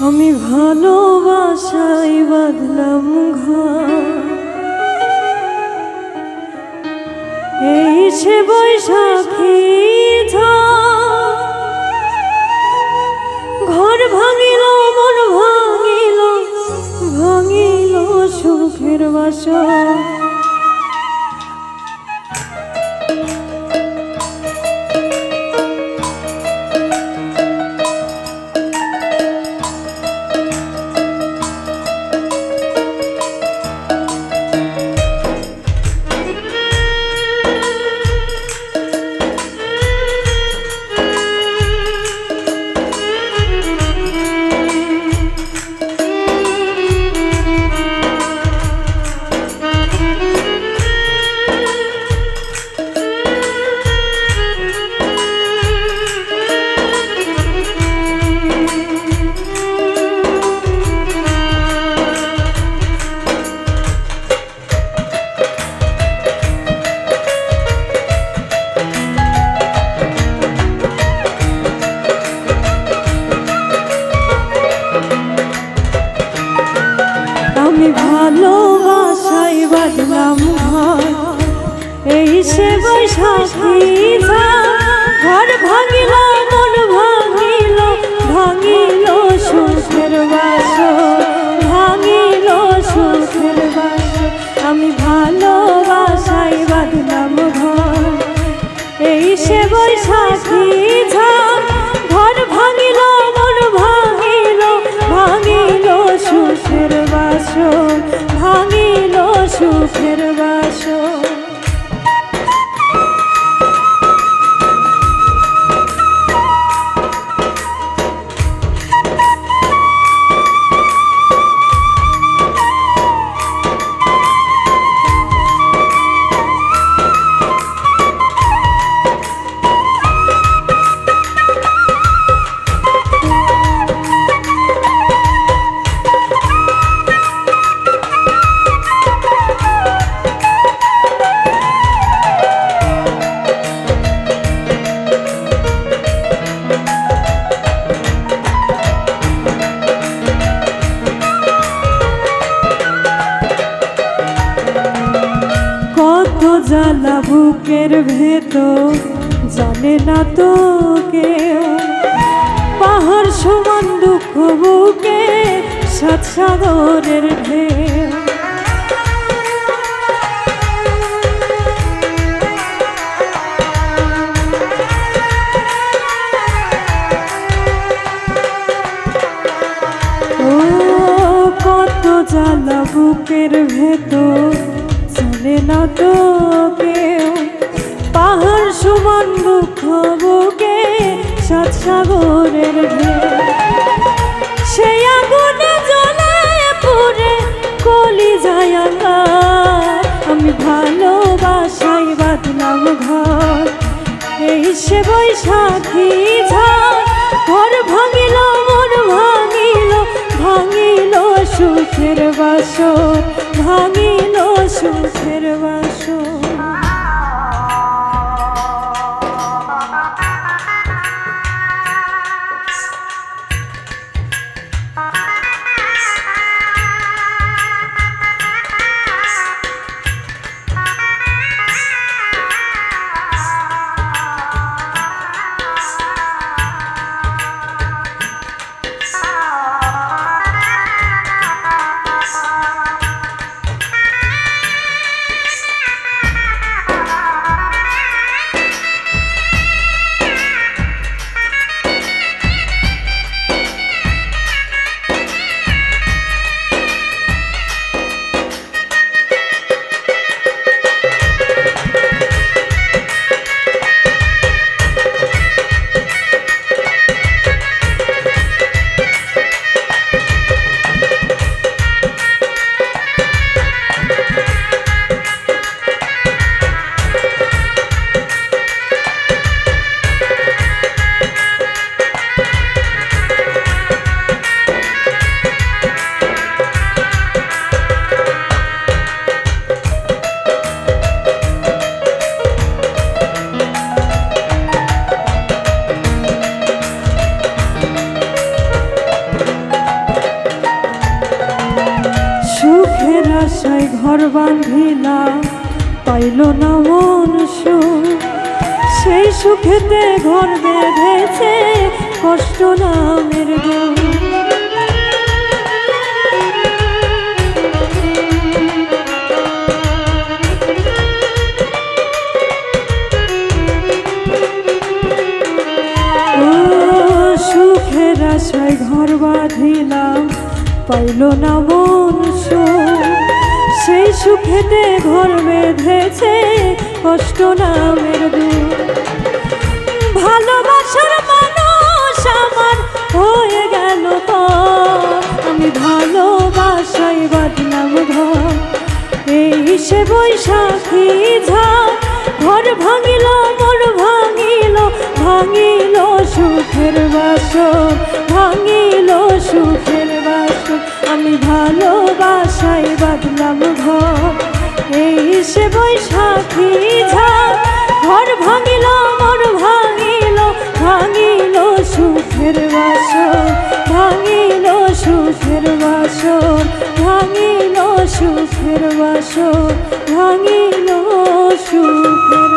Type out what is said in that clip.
আমি ভালোবাসাই বাঁধলাম ঘর। এই সে বৈশাখী ভালোবাসাই বাজলাম ঘর এই সে বৈশাখী। ঘর ভাঙিল সুখের বুকের ভেতর, জানে না তো কেউ। পাহাড় সমান দুঃখ বুকে, সাত সাগরের কত জ্বালা বুকের ভেতর চলে না তো বুকে সাত সাগরের সেই আগুনে জ্বলে পুরে কলি যায় আমি ভালোবাসাই বাঁধলাম ঘর। এই সে বৈশাখী ঝড়, ঘর ভাঙিল, মন ভাঙিল ভাঙিল সুখের বাস ভাঙিল আশায় ঘর বাঁধিলাম পাইল না মন সেই সুখেতে ঘর বেঁধেছে, কষ্ট নামের গুণ আশায় ঘর বাঁধিলাম, পাইল না মন সেই সুখেতে ঘর বেঁধেছে কষ্ট নামের দুঃখ ভালোবাসার মানুষ আমার হয়ে গেল আমি ভালোবাসাই বাদলাম ঘর এই সে বৈশাখী ঝা ঘর ভাঙিল, মোর ভাঙিল ভাঙিল সুখের বাসন। এই সে বৈশাখী ঝাঁ ঘর ভাঙিল মোর ভাঙিল ভাঙিল সুখের বাসন ভাঙিল সুখের বাসন ভাঙিল সুখের বাসন ভাঙিল সুখের